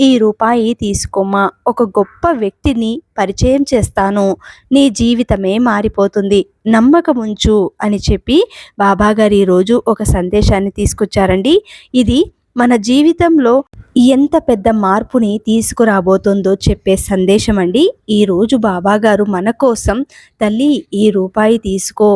ఈ రూపాయి తీసుకోమ్మా ఒక గొప్ప వ్యక్తిని పరిచయం చేస్తాను. నీ జీవితమే మారిపోతుంది. నమ్మకముంచు అని చెప్పి బాబాగారు ఈరోజు ఒక సందేశాన్ని తీసుకొచ్చారండి. ఇది మన జీవితంలో ఎంత పెద్ద మార్పుని తీసుకురాబోతుందో చెప్పే సందేశం అండి ఈరోజు బాబాగారు మన కోసం తల్లి ఈ రూపాయి తీసుకో.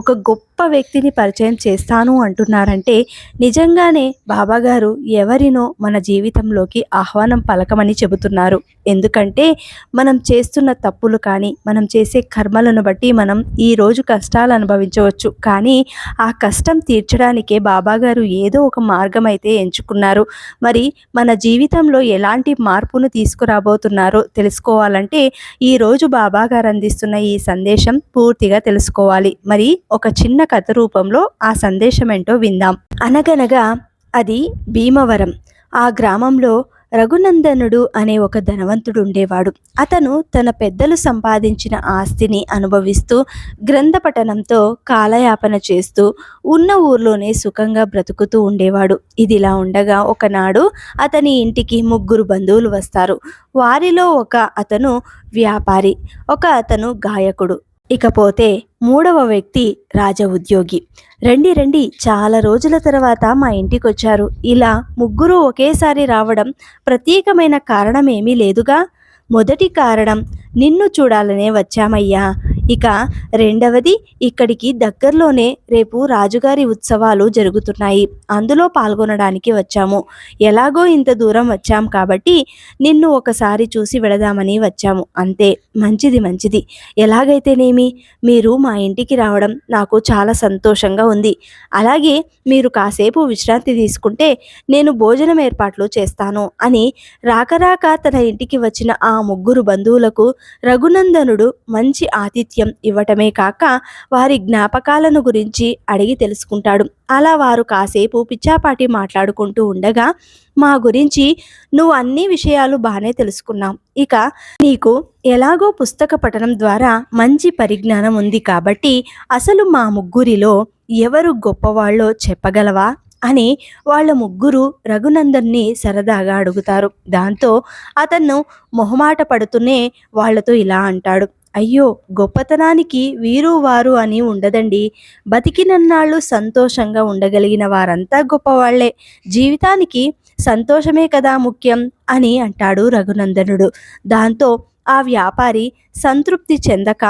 ఒక గొప్ప వ్యక్తిని పరిచయం చేస్తాను అంటున్నారంటే నిజంగానే బాబాగారు ఎవరినో మన జీవితంలోకి ఆహ్వానం పలకమని చెబుతున్నారు. ఎందుకంటే మనం చేస్తున్న తప్పులు కానీ మనం చేసే కర్మలను బట్టి మనం ఈరోజు కష్టాలు అనుభవించవచ్చు. కానీ ఆ కష్టం తీర్చడానికే బాబాగారు ఏదో ఒక మార్గం అయితే ఎంచుకున్నారు. మరి మన జీవితంలో ఎలాంటి మార్పును తీసుకురాబోతున్నారో తెలుసుకోవాలంటే ఈరోజు బాబా గారు అందిస్తున్న ఈ సందేశం పూర్తిగా తెలుసుకోవాలి. మరి ఒక చిన్న కథ రూపంలో ఆ సందేశం ఏంటో విందాం. అనగనగా అది భీమవరం. ఆ గ్రామంలో రఘునందనుడు అనే ఒక ధనవంతుడు ఉండేవాడు అతను తన పెద్దలు సంపాదించిన ఆస్తిని అనుభవిస్తూ గ్రంథపఠనంతో కాలయాపన చేస్తూ ఉన్న ఊర్లోనే సుఖంగా బ్రతుకుతూ ఉండేవాడు. ఇదిలా ఉండగా ఒకనాడు అతని ఇంటికి ముగ్గురు బంధువులు వస్తారు. వారిలో ఒక అతను వ్యాపారి ఒక అతను గాయకుడు. ఇకపోతే మూడవ వ్యక్తి రాజ ఉద్యోగి. రండి రండి. చాలా రోజుల తర్వాత మా ఇంటికి వచ్చారు ఇలా ముగ్గురు ఒకేసారి రావడం ప్రత్యేకమైన కారణమేమీ లేదుగా? మొదటి కారణం నిన్ను చూడాలనే వచ్చామయ్యా. ఇక రెండవది ఇక్కడికి దగ్గరలోనే రేపు రాజుగారి ఉత్సవాలు జరుగుతున్నాయి. అందులో పాల్గొనడానికి వచ్చాము. ఎలాగో ఇంత దూరం వచ్చాం కాబట్టి నిన్ను ఒకసారి చూసి వెళదామని వచ్చాము. అంతే మంచిది మంచిది. ఎలాగైతేనేమి? మీరు మా ఇంటికి రావడం నాకు చాలా సంతోషంగా ఉంది. అలాగే మీరు కాసేపు విశ్రాంతి తీసుకుంటే నేను భోజనం ఏర్పాట్లు చేస్తాను అని రాకరాక తన ఇంటికి వచ్చిన ఆ ముగ్గురు బంధువులకు రఘునందనుడు మంచి ఆతిథ్యం ఇవ్వటమే కాక వారి జ్ఞాపకాలను గురించి అడిగి తెలుసుకుంటాడు. అలా వారు కాసేపు పిచ్చాపాటి మాట్లాడుకుంటూ ఉండగా మా గురించి నువ్వు అన్ని విషయాలు బాగానే తెలుసుకున్నాం ఇక నీకు ఎలాగో పుస్తక పఠనం ద్వారా మంచి పరిజ్ఞానం ఉంది కాబట్టి అసలు మా ముగ్గురిలో ఎవరు గొప్పవాళ్ళో చెప్పగలవా? అని వాళ్ళ ముగ్గురు రఘునందన్ని సరదాగా అడుగుతారు. దాంతో అతను మొహమాట పడుతూనే వాళ్ళతో ఇలా అంటాడు. అయ్యో గొప్పతనానికి వీరు వారు అని ఉండదండి. బతికినన్నాళ్ళు సంతోషంగా ఉండగలిగిన వారంతా గొప్పవాళ్ళే. జీవితానికి సంతోషమే కదా ముఖ్యం అని అంటాడు రఘునందనుడు. దాంతో ఆ వ్యాపారి సంతృప్తి చెందక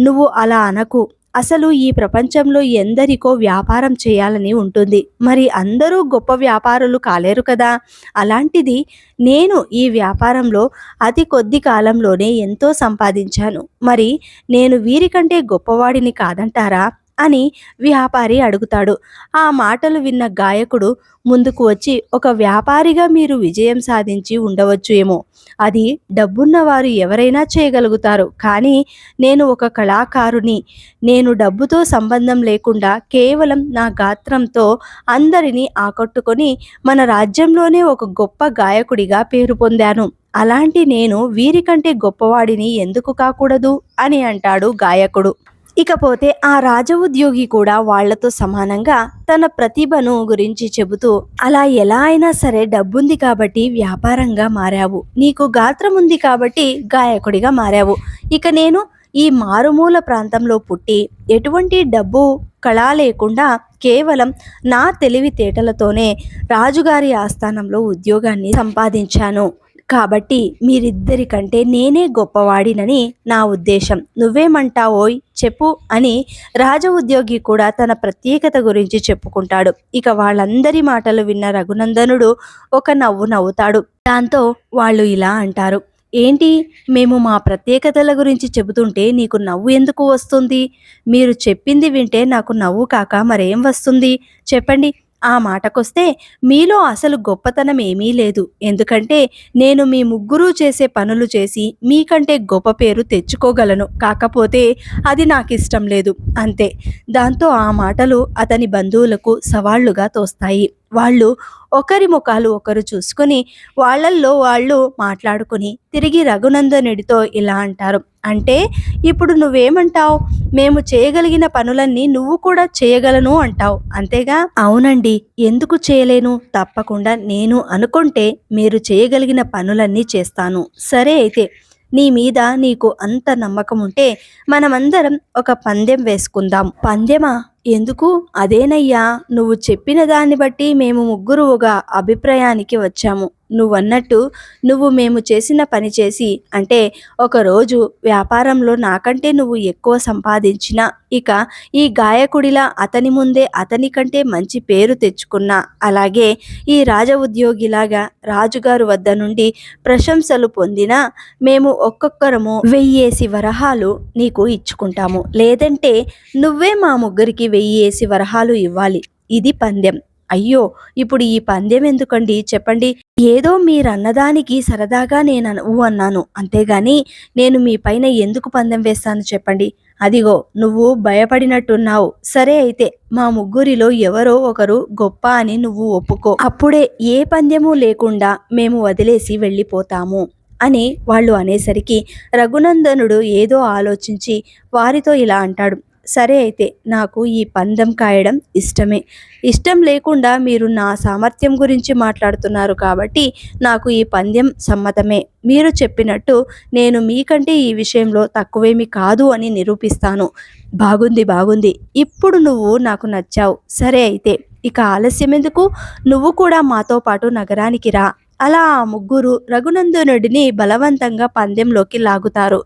నువ్వు అలా అనకు. అసలు ఈ ప్రపంచంలో ఎందరికో వ్యాపారం చేయాలని ఉంటుంది. మరి అందరూ గొప్ప వ్యాపారులు కాలేరు కదా? అలాంటిది నేను ఈ వ్యాపారంలో అతి కొద్ది కాలంలోనే ఎంతో సంపాదించాను. మరి నేను వీరికంటే గొప్పవాడిని కాదంటారా? అని వ్యాపారి అడుగుతాడు. ఆ మాటలు విన్న గాయకుడు ముందుకు వచ్చి ఒక వ్యాపారిగా మీరు విజయం సాధించి ఉండవచ్చు ఏమో. అది డబ్బున్న వారు ఎవరైనా చేయగలుగుతారు. కానీ నేను ఒక కళాకారుని. నేను డబ్బుతో సంబంధం లేకుండా కేవలం నా గాత్రంతో అందరినీ ఆకట్టుకొని మన రాజ్యంలోనే ఒక గొప్ప గాయకుడిగా పేరు పొందాను. అలాంటి నేను వీరికంటే గొప్పవాడిని ఎందుకు కాకూడదు? అని అంటాడు గాయకుడు. ఇకపోతే ఆ రాజ ఉద్యోగి కూడా వాళ్ళతో సమానంగా తన ప్రతిభను గురించి చెబుతూ అలా ఎలా అయినా సరే డబ్బుంది కాబట్టి వ్యాపారంగా మారావు. నీకు గాత్రం ఉంది కాబట్టి గాయకుడిగా మారావు. ఇక నేను ఈ మారుమూల ప్రాంతంలో పుట్టి ఎటువంటి డబ్బు కళ లేకుండా కేవలం నా తెలివితేటలతోనే రాజుగారి ఆస్థానంలో ఉద్యోగాన్ని సంపాదించాను. కాబట్టి మీరిద్దరికంటే నేనే గొప్పవాడినని నా ఉద్దేశం. నువ్వేమంటావోయ్? చెప్పు అని రాజ ఉద్యోగి కూడా తన ప్రత్యేకత గురించి చెప్పుకుంటాడు. ఇక వాళ్ళందరి మాటలు విన్న రఘునందనుడు ఒక నవ్వు నవ్వుతాడు. దాంతో వాళ్ళు ఇలా అంటారు. ఏంటి? మేము మా ప్రత్యేకతల గురించి చెబుతుంటే నీకు నవ్వు ఎందుకు వస్తుంది? మీరు చెప్పింది వింటే నాకు నవ్వు కాక మరేం వస్తుంది? చెప్పండి. ఆ మాటకొస్తే మీలో అసలు గొప్పతనం ఏమీ లేదు. ఎందుకంటే నేను మీ ముగ్గురూ చేసే పనులు చేసి మీకంటే గొప్ప పేరు తెచ్చుకోగలను. కాకపోతే అది నాకు ఇష్టం లేదు. అంతే. దాంతో ఆ మాటలు అతని బంధువులకు సవాళ్ళుగా తోస్తాయి. వాళ్ళు ఒకరి ముఖాలు ఒకరు చూసుకొని వాళ్ళల్లో వాళ్ళు మాట్లాడుకుని తిరిగి రఘునందనుడితో ఇలా అంటారు. అంటే ఇప్పుడు నువ్వేమంటావు? మేము చేయగలిగిన పనులన్నీ నువ్వు కూడా చేయగలను అంటావు. అంతేగా? అవునండి. ఎందుకు చేయలేను? తప్పకుండా నేను అనుకుంటే మీరు చేయగలిగిన పనులన్నీ చేస్తాను. సరే అయితే నీ మీద నీకు అంత నమ్మకం ఉంటే మనమందరం ఒక పందెం వేసుకుందాం. పందెమా? ఎందుకు? అదేనయ్యా నువ్వు చెప్పిన దాన్ని బట్టి మేము ముగ్గురు ఒక అభిప్రాయానికి వచ్చాము. నువ్వన్నట్టు నువ్వు మేము చేసిన పని చేసి అంటే ఒకరోజు వ్యాపారంలో నాకంటే నువ్వు ఎక్కువ సంపాదించిన ఇక ఈ గాయకుడిలా అతని ముందే అతని కంటే మంచి పేరు తెచ్చుకున్నా. అలాగే ఈ రాజ ఉద్యోగిలాగా రాజుగారు వద్ద నుండి ప్రశంసలు పొందినా మేము ఒక్కొక్కరము వెయ్యేసి వరహాలు నీకు ఇచ్చుకుంటాము. లేదంటే నువ్వే మా ముగ్గురికి వెయ్యేసి వరహాలు ఇవ్వాలి. ఇది పందెం. అయ్యో ఇప్పుడు ఈ పందెం ఎందుకండి? చెప్పండి. ఏదో మీరన్నదానికి సరదాగా నేను అను అన్నాను. అంతేగాని నేను మీ పైన ఎందుకు పందెం వేస్తాను చెప్పండి. అదిగో నువ్వు భయపడినట్టున్నావు. సరే అయితే మా ముగ్గురిలో ఎవరో ఒకరు గొప్ప అని నువ్వు ఒప్పుకో. అప్పుడే ఏ పందెము లేకుండా మేము వదిలేసి వెళ్ళిపోతాము అని వాళ్ళు అనేసరికి రఘునందనుడు ఏదో ఆలోచించి వారితో ఇలా అంటాడు. సరే అయితే నాకు ఈ పందెం కాయడం ఇష్టమే. ఇష్టం లేకుండా మీరు నా సామర్థ్యం గురించి మాట్లాడుతున్నారు కాబట్టి నాకు ఈ పందెం సమ్మతమే. మీరు చెప్పినట్టు నేను మీకంటే ఈ విషయంలో తక్కువేమి కాదు అని నిరూపిస్తాను. బాగుంది బాగుంది. ఇప్పుడు నువ్వు నాకు నచ్చావు. సరే అయితే ఇక ఆలస్యం ఎందుకు నువ్వు కూడా మాతో పాటు నగరానికి రా. అలా ఆ ముగ్గురు రఘునందనుడిని బలవంతంగా పందెంలోకి లాగుతారు.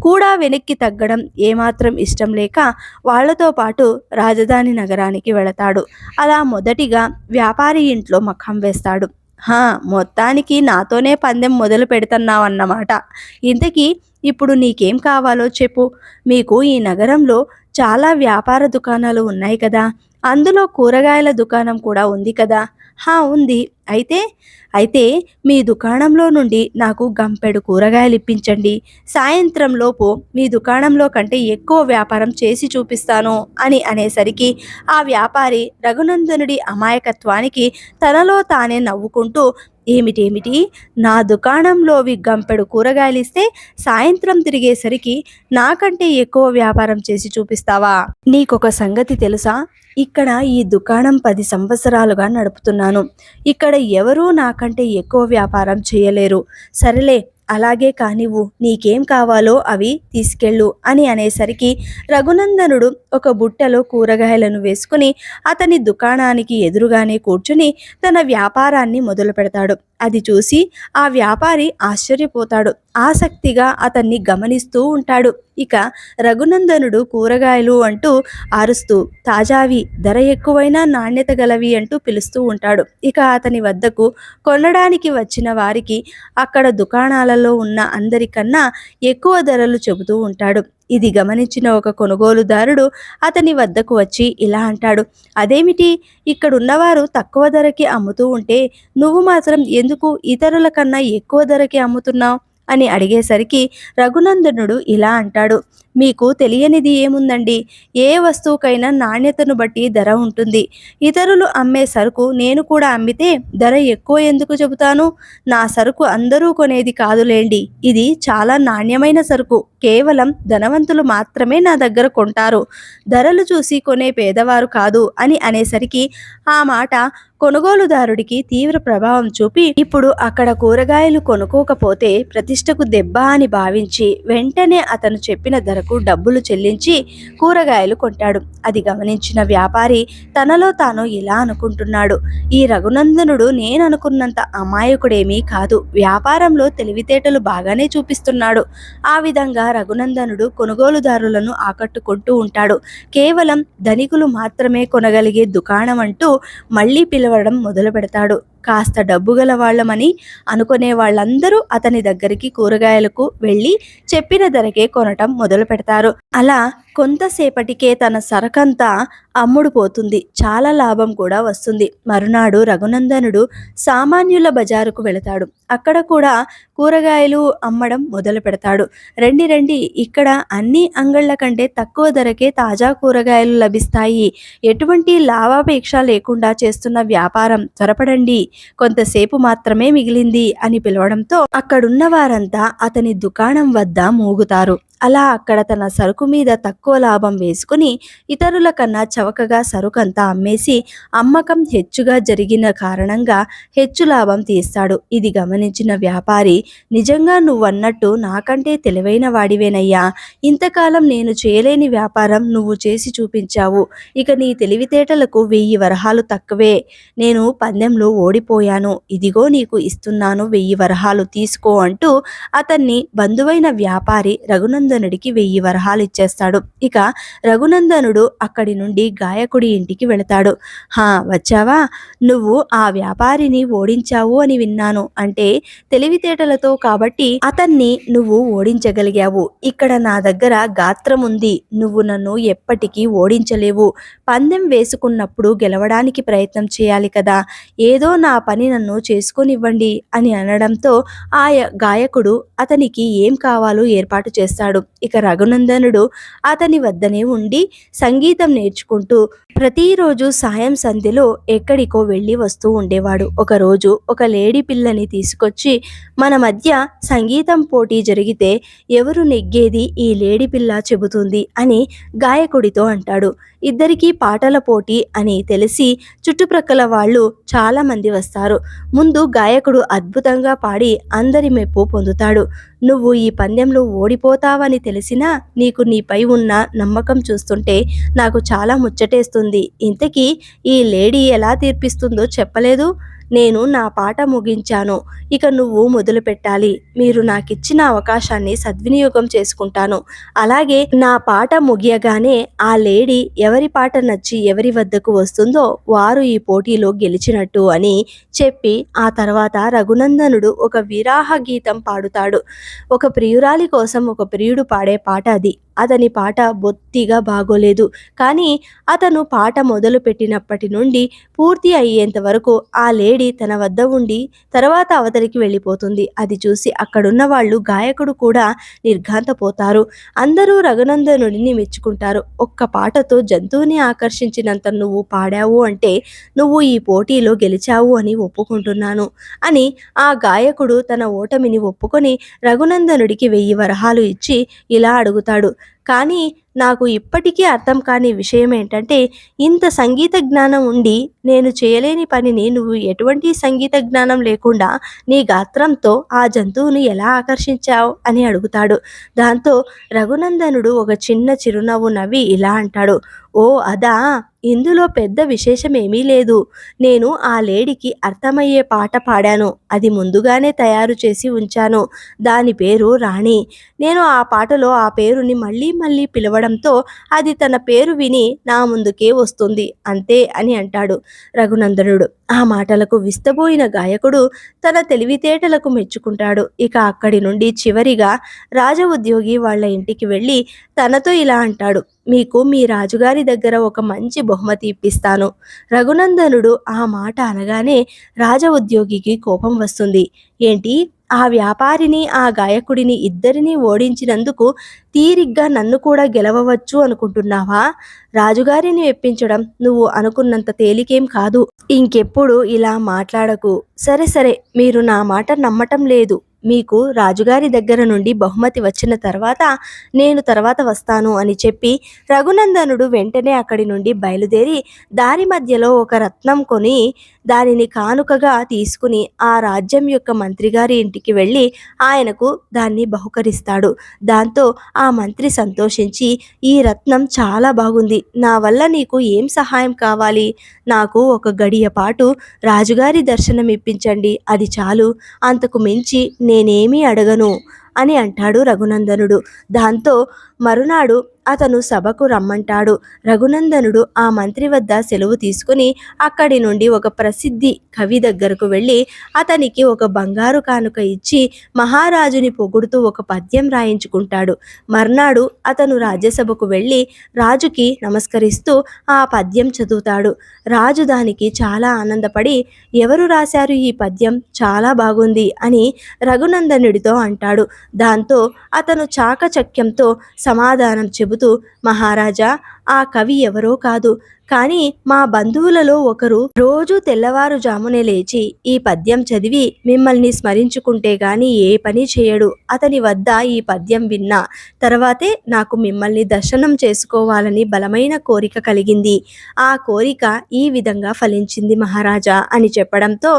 కూడా వెనక్కి తగ్గడం ఏమాత్రం ఇష్టం లేక వాళ్ళతో పాటు రాజధాని నగరానికి వెళతాడు. అలా మొదటిగా వ్యాపారి ఇంట్లో మఖం వేస్తాడు. హా మొత్తానికి నాతోనే పందెం మొదలు పెడుతున్నావు అన్నమాట ఇంతకీ ఇప్పుడు నీకేం కావాలో చెప్పు. మీకు ఈ నగరంలో చాలా వ్యాపార దుకాణాలు ఉన్నాయి కదా. అందులో కూరగాయల దుకాణం కూడా ఉంది కదా. హా ఉంది. అయితే అయితే మీ దుకాణంలో నుండి నాకు గంపెడు కూరగాయలు ఇప్పించండి. సాయంత్రంలోపు మీ దుకాణంలో కంటే ఎక్కువ వ్యాపారం చేసి చూపిస్తాను అని అనేసరికి ఆ వ్యాపారి రఘునందనుడి అమాయకత్వానికి తనలో తానే నవ్వుకుంటూ ఏమిటేమిటి? నా దుకాణంలోవి గంపెడు కూరగాయలు ఇస్తే సాయంత్రం తిరిగేసరికి నాకంటే ఎక్కువ వ్యాపారం చేసి చూపిస్తావా? నీకొక సంగతి తెలుసా? ఇక్కడ ఈ దుకాణం పది సంవత్సరాలుగా నడుపుతున్నాను. ఇక్కడ ఎవరూ నాకంటే ఎక్కువ వ్యాపారం చేయలేరు. సరేలే అలాగే కానివ్వు నీకేం కావాలో అవి తీసుకెళ్ళు అని అనేసరికి రఘునందనుడు ఒక బుట్టలో కూరగాయలను వేసుకుని అతని దుకాణానికి ఎదురుగానే కూర్చుని తన వ్యాపారాన్ని మొదలు పెడతాడు అది చూసి ఆ వ్యాపారి ఆశ్చర్యపోతాడు. ఆసక్తిగా అతన్ని గమనిస్తూ ఉంటాడు. ఇక రఘునందనుడు కూరగాయలు అంటూ అరుస్తూ తాజావి ధర ఎక్కువైనా నాణ్యత గలవి అంటూ పిలుస్తూ ఉంటాడు. ఇక అతని వద్దకు కొనడానికి వచ్చిన వారికి అక్కడ దుకాణాలలో ఉన్న అందరికన్నా ఎక్కువ ధరలు చెబుతూ ఉంటాడు. ఇది గమనించిన ఒక కొనుగోలుదారుడు అతని వద్దకు వచ్చి ఇలా అంటాడు అదేమిటి? ఇక్కడున్నవారు తక్కువ ధరకి అమ్ముతూ ఉంటే నువ్వు మాత్రం ఎందుకు ఇతరుల కన్నా ఎక్కువ ధరకి అమ్ముతున్నావు? అని అడిగేసరికి రఘునందనుడు ఇలా అంటాడు మీకు తెలియనిది ఏముందండి? ఏ వస్తువుకైనా నాణ్యతను బట్టి ధర ఉంటుంది. ఇతరులు అమ్మే సరుకు నేను కూడా అమ్మితే ధర ఎక్కువ ఎందుకు చెబుతాను? నా సరుకు అందరూ కొనేది కాదులేండి. ఇది చాలా నాణ్యమైన సరుకు. కేవలం ధనవంతులు మాత్రమే నా దగ్గర కొంటారు. ధరలు చూసి కొనే పేదవారు కాదు అని అనేసరికి ఆ మాట కొనుగోలుదారుడికి తీవ్ర ప్రభావం చూపి ఇప్పుడు అక్కడ కూరగాయలు కొనుక్కోకపోతే ప్రతిష్టకు దెబ్బ అని భావించి వెంటనే అతను చెప్పిన ధర ధరకు డబ్బులు చెల్లించి కూరగాయలు కొంటాడు. అది గమనించిన వ్యాపారి తనలో తాను ఇలా అనుకుంటున్నాడు. ఈ రఘునందనుడు నేను అనుకున్నంత అమాయకుడేమీ కాదు. వ్యాపారంలో తెలివితేటలు బాగానే చూపిస్తున్నాడు. ఆ విధంగా రఘునందనుడు కొనుగోలుదారులను ఆకట్టుకుంటూ ఉంటాడు. కేవలం ధనికులు మాత్రమే కొనగలిగే దుకాణం అంటూ మళ్ళీ పిలవడం మొదలు పెడతాడు కాస్త డబ్బు గల వాళ్ళమని అనుకునే వాళ్ళందరూ అతని దగ్గరికి కూరగాయలకు వెళ్ళి చెప్పిన ధరకే కొనటం మొదలు పెడతారు అలా కొంతసేపటికే తన సరకంతా అమ్ముడుపోతుంది. చాలా లాభం కూడా వస్తుంది. మరునాడు రఘునందనుడు సామాన్యుల బజారుకు వెళతాడు. అక్కడ కూడా కూరగాయలు అమ్మడం మొదలు పెడతాడు. రండి రండి. ఇక్కడ అన్ని అంగళ్ళ కంటే తక్కువ ధరకే తాజా కూరగాయలు లభిస్తాయి. ఎటువంటి లాభాపేక్ష లేకుండా చేస్తున్న వ్యాపారం త్వరపడండి. కొంతసేపు మాత్రమే మిగిలింది అని పిలవడంతో అక్కడున్న వారంతా అతని దుకాణం వద్ద మూగుతారు. అలా అక్కడ తన సరుకు మీద తక్కువ లాభం వేసుకుని ఇతరుల కన్నా చవకగా సరుకంతా అమ్మేసి అమ్మకం హెచ్చుగా జరిగిన కారణంగా హెచ్చు లాభం తీస్తాడు. ఇది గమనించిన వ్యాపారి నిజంగా నువ్వన్నట్టు నాకంటే తెలివైన వాడివేనయ్యా. ఇంతకాలం నేను చేయలేని వ్యాపారం నువ్వు చేసి చూపించావు. ఇక నీ తెలివితేటలకు వెయ్యి వరహాలు తక్కువే. నేను పందెంలో ఓడిపోయాను. ఇదిగో నీకు ఇస్తున్నాను వెయ్యి వరహాలు తీసుకో అంటూ అతన్ని బంధువైన వ్యాపారి రఘునందనుడికి వెయ్యి వరహాలు ఇచ్చేస్తాడు ఇక రఘునందనుడు అక్కడి నుండి గాయకుడి ఇంటికి వెళతాడు. హా వచ్చావా? నువ్వు ఆ వ్యాపారిని ఓడించావు అని విన్నాను. అంటే తెలివితేటలతో కాబట్టి అతన్ని నువ్వు ఓడించగలిగావు. ఇక్కడ నా దగ్గర గాత్రం ఉంది నువ్వు నన్ను ఎప్పటికీ ఓడించలేవు. పందెం వేసుకున్నప్పుడు గెలవడానికి ప్రయత్నం చేయాలి కదా. ఏదో నా పని నన్ను చేసుకొనివ్వండి అని అనడంతో ఆ గాయకుడు అతనికి ఏం కావాలో ఏర్పాటు చేస్తాడు. ఇక రఘునందనుడు అతని వద్దనే ఉండి సంగీతం నేర్చుకుంటూ ప్రతిరోజు సాయం సంధ్యలో ఎక్కడికో వెళ్ళి వస్తూ ఉండేవాడు. ఒకరోజు ఒక లేడీ పిల్లని తీసుకొచ్చి మన మధ్య సంగీతం పోటీ జరిగితే ఎవరు నెగ్గేది ఈ లేడీ పిల్ల చెబుతుంది అని గాయకుడితో అంటాడు. ఇద్దరికీ పాటల పోటీ అని తెలిసి చుట్టుప్రక్కల వాళ్ళు చాలామంది వస్తారు. ముందు గాయకుడు అద్భుతంగా పాడి అందరి మెప్పు పొందుతాడు. నువ్వు ఈ పందెంలో ఓడిపోతావని తెలిసినా నీకు నీపై ఉన్న నమ్మకం చూస్తుంటే నాకు చాలా ముచ్చటేస్తుంది. ఇంతకీ ఈ లేడీ ఎలా తీర్పిస్తుందో చెప్పలేదు? నేను నా పాట ముగించాను. ఇక నువ్వు మొదలు పెట్టాలి. మీరు నాకిచ్చిన అవకాశాన్ని సద్వినియోగం చేసుకుంటాను. అలాగే నా పాట ముగియగానే ఆ లేడీ ఎవరి పాట నచ్చి ఎవరి వద్దకు వస్తుందో వారు ఈ పోటీలో గెలిచినట్టు అని చెప్పి ఆ తర్వాత రఘునందనుడు ఒక విరాహ గీతం పాడుతాడు. ఒక ప్రియురాలి కోసం ఒక ప్రియుడు పాడే పాట అది. అతని పాట బొత్తిగా బాగోలేదు. కానీ అతను పాట మొదలు పెట్టినప్పటి నుండి పూర్తి అయ్యేంత వరకు ఆ లేడీ తన వద్ద ఉండి తర్వాత అవతలికి వెళ్ళిపోతుంది. అది చూసి అక్కడున్న వాళ్ళు గాయకుడు కూడా నిర్ఘాంతపోతారు. అందరూ రఘునందనుడిని మెచ్చుకుంటారు. ఒక్క పాటతో జంతువుని ఆకర్షించినంత నువ్వు పాడావు అంటే నువ్వు ఈ పోటీలో గెలిచావు అని ఒప్పుకుంటున్నాను అని ఆ గాయకుడు తన ఓటమిని ఒప్పుకొని రఘునందనుడికి వెయ్యి వరహాలు ఇచ్చి ఇలా అడుగుతాడు. కానీ నాకు ఇప్పటికీ అర్థం కాని విషయం ఏంటంటే ఇంత సంగీత జ్ఞానం ఉండి నేను చేయలేని పనిని నువ్వు ఎటువంటి సంగీత జ్ఞానం లేకుండా నీ గాత్రంతో ఆ జంతువును ఎలా ఆకర్షించావు అని అడుగుతాడు. దాంతో రఘునందనుడు ఒక చిన్న చిరునవ్వు నవ్వి ఇలా అంటాడు. ఓ అదా. ఇందులో పెద్ద విశేషమేమీ లేదు. నేను ఆ లేడీకి అర్థమయ్యే పాట పాడాను. అది ముందుగానే తయారు చేసి ఉంచాను. దాని పేరు రాణి. నేను ఆ పాటలో ఆ పేరుని మళ్ళీ మళ్ళీ పిలవడంతో అది తన పేరు విని నా ముందుకే వస్తుంది. అంతే అని అంటాడు రఘునందనుడు. ఆ మాటలకు విస్తబోయిన గాయకుడు తన తెలివితేటలకు మెచ్చుకుంటాడు. ఇక అక్కడి నుండి చివరిగా రాజ ఉద్యోగి వాళ్ళ ఇంటికి వెళ్ళి తనతో ఇలా అంటాడు. మీకు మీ రాజుగారి దగ్గర ఒక మంచి బహుమతి ఇప్పిస్తాను. రఘునందనుడు ఆ మాట అనగానే రాజ ఉద్యోగికి కోపం వస్తుంది. ఏంటి? ఆ వ్యాపారిని ఆ గాయకుడిని ఇద్దరిని ఓడించినందుకు తీరిగ్గా నన్ను కూడా గెలవవచ్చు అనుకుంటున్నావా? రాజుగారిని మెప్పించడం నువ్వు అనుకున్నంత తేలికేం కాదు. ఇంకెప్పుడు ఇలా మాట్లాడకు. సరే సరే మీరు నా మాట నమ్మటం లేదు. మీకు రాజుగారి దగ్గర నుండి బహుమతి వచ్చిన తర్వాత నేను తర్వాత వస్తాను అని చెప్పి రఘునందనుడు వెంటనే అక్కడి నుండి బయలుదేరి దారి మధ్యలో ఒక రత్నం కొని దానిని కానుకగా తీసుకుని ఆ రాజ్యం యొక్క మంత్రిగారి ఇంటికి వెళ్ళి ఆయనకు దాన్ని బహుకరిస్తాడు. దాంతో ఆ మంత్రి సంతోషించి ఈ రత్నం చాలా బాగుంది. నా వల్ల నీకు ఏం సహాయం కావాలి? నాకు ఒక గడియ పాటు రాజుగారి దర్శనం ఇప్పించండి అది చాలు. అంతకు మించి నేనేమీ అడగను అని అంటాడు రఘునందనుడు. దాంతో మరునాడు అతను సభకు రమ్మంటాడు. రఘునందనుడు ఆ మంత్రి వద్ద సెలవు తీసుకుని అక్కడి నుండి ఒక ప్రసిద్ధి కవి దగ్గరకు వెళ్ళి అతనికి ఒక బంగారు కానుక ఇచ్చి మహారాజుని పొగుడుతూ ఒక పద్యం రాయించుకుంటాడు. మర్నాడు అతను రాజ్యసభకు వెళ్ళి రాజుకి నమస్కరిస్తూ ఆ పద్యం చదువుతాడు. రాజు దానికి చాలా ఆనందపడి ఎవరు రాశారు ఈ పద్యం? చాలా బాగుంది అని రఘునందనుడితో అంటాడు. దాంతో అతను చాకచక్యంతో సమాధానం చెబుతూ మహారాజా ఆ కవి ఎవరో కాదు. కానీ మా బంధువులలో ఒకరు రోజు తెల్లవారుజామునే లేచి ఈ పద్యం చదివి మిమ్మల్ని స్మరించుకుంటే గాని ఏ పని చేయడు. అతని వద్ద ఈ పద్యం విన్నా తర్వాతే నాకు మిమ్మల్ని దర్శనం చేసుకోవాలని బలమైన కోరిక కలిగింది. ఆ కోరిక ఈ విధంగా ఫలించింది మహారాజా అని చెప్పడంతో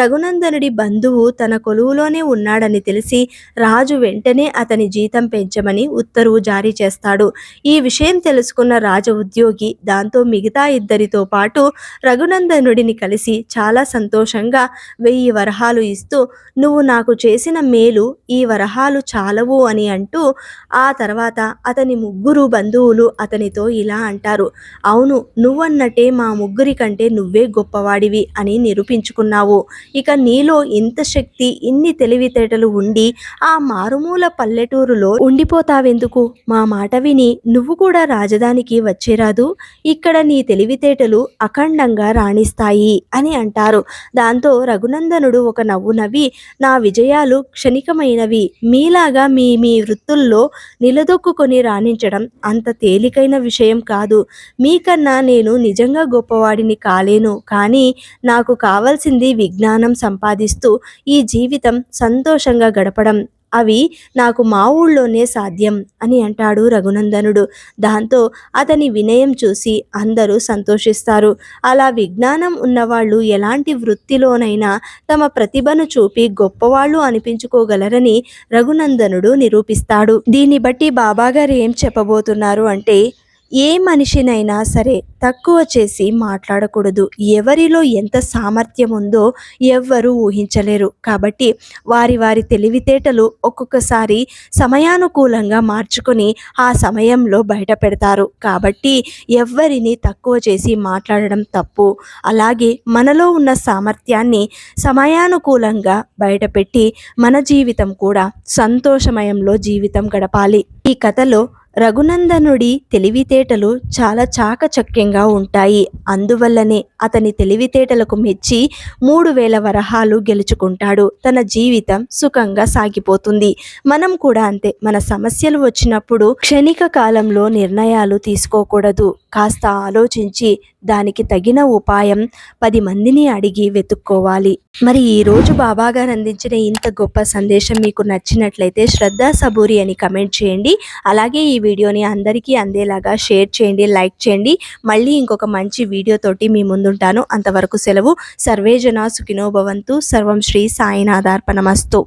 రఘునందనుడి బంధువు తన కొలువులోనే ఉన్నాడని తెలిసి రాజు వెంటనే అతని జీతం పెంచమని ఉత్తర్వు జారీ చేస్తాడు. ఈ విషయం తెలుసుకున్న రాజ ఉద్యోగి దాంతో మిగతా ఇద్దరితో పాటు రఘునందనుడిని కలిసి చాలా సంతోషంగా వెయ్యి వరహాలు ఇస్తూ నువ్వు నాకు చేసిన మేలు ఈ వరహాలు చాలవు అని అంటూ ఆ తర్వాత అతని ముగ్గురు బంధువులు అతనితో ఇలా అంటారు అవును నువ్వన్నట్టే మా ముగ్గురి కంటే నువ్వే గొప్పవాడివి అని నిరూపించుకున్నావు. ఇక నీలో ఇంత శక్తి ఇన్ని తెలివితేటలు ఉండి ఆ మారుమూల పల్లెటూరులో ఉండిపోతావెందుకు? మా మాట విని నువ్వు కూడా రాజధానికి వచ్చేరాదు? ఇక్కడ నీ తెలివితేటలు అఖండంగా రాణిస్తాయి అని అంటారు. దాంతో రఘునందనుడు ఒక నవ్వు నవ్వి నా విజయాలు క్షణికమైనవి మీలాగా మీ మీ వృత్తుల్లో నిలదొక్కుకొని రాణించడం అంత తేలికైన విషయం కాదు. మీకన్నా నేను నిజంగా గొప్పవాడిని కాలేను. కానీ నాకు కావాల్సింది విజ్ఞానం సంపాదిస్తూ ఈ జీవితం సంతోషంగా గడపడం. అవి నాకు మా ఊళ్ళోనే సాధ్యం అని అంటాడు రఘునందనుడు. దాంతో అతని వినయం చూసి అందరూ సంతోషిస్తారు. అలా విజ్ఞానం ఉన్నవాళ్ళు ఎలాంటి వృత్తిలోనైనా తమ ప్రతిభను చూపి గొప్పవాళ్ళు అనిపించుకోగలరని రఘునందనుడు నిరూపిస్తాడు. దీన్ని బట్టి బాబాగారు ఏం చెప్పబోతున్నారు అంటే ఏ మనిషినైనా సరే తక్కువ చేసి మాట్లాడకూడదు. ఎవరిలో ఎంత సామర్థ్యం ఉందో ఎవ్వరూ ఊహించలేరు. కాబట్టి వారి వారి తెలివితేటలు ఒక్కొక్కసారి సమయానుకూలంగా మార్చుకొని ఆ సమయంలో బయట పెడతారు. కాబట్టి ఎవ్వరిని తక్కువ చేసి మాట్లాడడం తప్పు. అలాగే మనలో ఉన్న సామర్థ్యాన్ని సమయానుకూలంగా బయటపెట్టి మన జీవితం కూడా సంతోషమయంలో జీవితం గడపాలి. ఈ కథలో రఘునందనుడి తెలివితేటలు చాలా చాకచక్యంగా ఉంటాయి. అందువల్లనే అతని తెలివితేటలకు మెచ్చి మూడు వేల వరహాలు గెలుచుకుంటాడు. తన జీవితం సుఖంగా సాగిపోతుంది. మనం కూడా అంతే. మన సమస్యలు వచ్చినప్పుడు క్షణిక కాలంలో నిర్ణయాలు తీసుకోకూడదు. కాస్త ఆలోచించి దానికి తగిన ఉపాయం పది మందిని అడిగి వెతుక్కోవాలి. మరి ఈ రోజు బాబాగారు అందించిన ఇంత గొప్ప సందేశం మీకు నచ్చినట్లయితే శ్రద్ధా సబూరి అని కమెంట్ చేయండి. అలాగే ఈ వీడియోని అందరికీ అందేలాగా షేర్ చేయండి లైక్ చేయండి. మళ్ళీ ఇంకొక మంచి వీడియోతోటి మీ ముందుంటాను. అంతవరకు సెలవు. సర్వేజన సుఖినో భవంతు. సర్వం శ్రీ సాయినాథార్పణమస్తు.